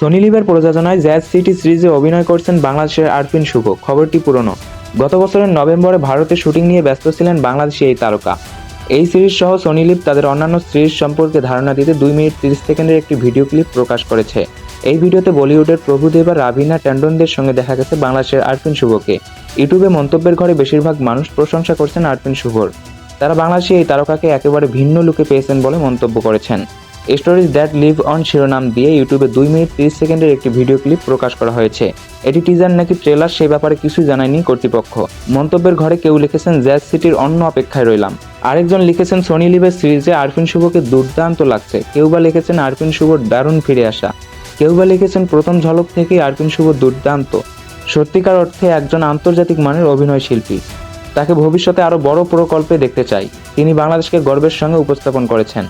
Sony লিভের প্রযোজনায় jazz city সিরিজে অভিনয় করছেন বাংলাদেশের আরফিন শুভ খবরটি পুরনো। গত বছরের নভেম্বরে ভারতে শুটিং নিয়ে ব্যস্ত ছিলেন বাংলাদেশি এই তারকা। এই সিরিজ সহ সনি লিভ তাদের অন্যান্য সিরিজ সম্পর্কে ধারণা দিতে দুই মিনিট তিরিশ সেকেন্ডের একটি ভিডিও ক্লিপ প্রকাশ করেছে। এই ভিডিওতে বলিউডের প্রভুদেবা রাভিনা ট্যান্ডনদের সঙ্গে দেখা গেছে বাংলাদেশের আরফিন শুভকে ইউটিউবে মন্তব্যের ঘরে বেশিরভাগ মানুষ প্রশংসা করছেন আরফিন শুভর। তারা বাংলাদেশি এই তারকাকে একেবারে ভিন্ন লুকে পেয়েছেন বলে মন্তব্য করেছেন। স্টোরিজ দ্যাট লিভ অন শিরোনাম দিয়ে ইউটিউবে দুই মিনিট তিরিশ সেকেন্ডের একটি ভিডিও ক্লিপ প্রকাশ করা হয়েছে। এটি টিজার নাকি ট্রেলার সে ব্যাপারে কিছুই জানায়নি কর্তৃপক্ষ। মন্তব্যের ঘরে কেউ লিখেছেন জ্যাজ সিটির অন্য অপেক্ষায় রইলাম। আরেকজন লিখেছেন সোনি লিভের সিরিজে আরফিন শুভকে দুর্দান্ত লাগছে। কেউ বা লিখেছেন, আরফিন শুভর দারুণ ফিরে আসা। কেউ বা লিখেছেন, প্রথম ঝলক থেকেই আরফিন শুভ দুর্দান্ত। সত্যিকার অর্থে একজন আন্তর্জাতিক মানের অভিনয় শিল্পী। তাকে ভবিষ্যতে আরও বড় প্রকল্পে দেখতে চাই। তিনি বাংলাদেশকে গর্বের সঙ্গে উপস্থাপন করেছেন।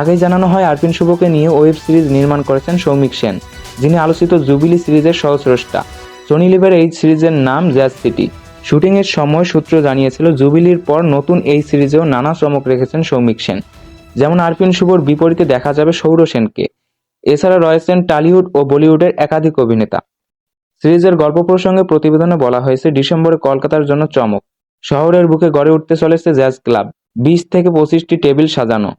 আগেই জানানো হয় আরপিন শুভকে নিয়ে ওয়েব সিরিজ নির্মাণ করেছেন সৌমিক সেন, যিনি আলোচিত জুবিলি সিরিজের সহস্রষ্টা। সোনি লিভের এই সিরিজের নাম জ্যাজ সিটি শুটিংয়ের সময় সূত্র জানিয়েছিল, জুবিলির পর নতুন এই সিরিজেও নানা চমক রেখেছেন সৌমিক সেন। যেমন আরপিন শুভর বিপরীতে দেখা যাবে সৌর সেনকে। এছাড়া রয়েছেন টালিউড ও বলিউডের একাধিক অভিনেতা। সিরিজের গল্প প্রসঙ্গে প্রতিবেদনে বলা হয়েছে, ডিসেম্বরে কলকাতার জন্য চমক। শহরের বুকে গড়ে উঠতে চলেছে জ্যাজ ক্লাব বিশ থেকে পঁচিশটি টেবিল সাজানো।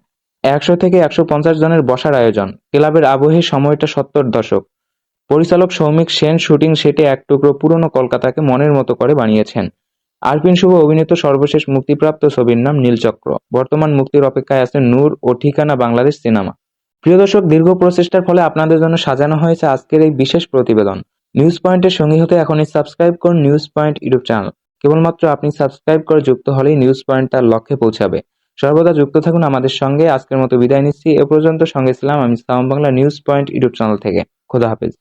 একশো থেকে একশো পঞ্চাশ জনের বসার আয়োজন। ক্লাবের আবহে সময়টা সত্তর দশক। পরিচালক সৌমিক সেন শুটিং সেটে এক টুকরো পুরনো কলকাতাকে মনের মতো করে বানিয়েছেন। আরপিন শুভ অভিনীত সর্বশেষ মুক্তিপ্রাপ্ত ছবির নাম নীলচক্র। বর্তমান মুক্তির অপেক্ষায় আছে নূর ও ঠিকানা বাংলাদেশ সিনেমা। প্রিয় দর্শক, দীর্ঘ প্রচেষ্টার ফলে আপনাদের জন্য সাজানো হয়েছে আজকের এই বিশেষ প্রতিবেদন। নিউজ পয়েন্টের সঙ্গী হতে এখনই সাবস্ক্রাইব করুন নিউজ পয়েন্ট ইউটিউব চ্যানেল। কেবলমাত্র আপনি সাবস্ক্রাইব করে যুক্ত হলেই নিউজ পয়েন্ট তার লক্ষ্যে পৌঁছাবে। সর্বদা যুক্ত থাকুন আমাদের সঙ্গে। আজকের মতো বিদায় নিচ্ছি। এ পর্যন্ত সঙ্গে ছিলাম আমি Islam Bangla news point YouTube channel থেকে। খোদা হাফেজ।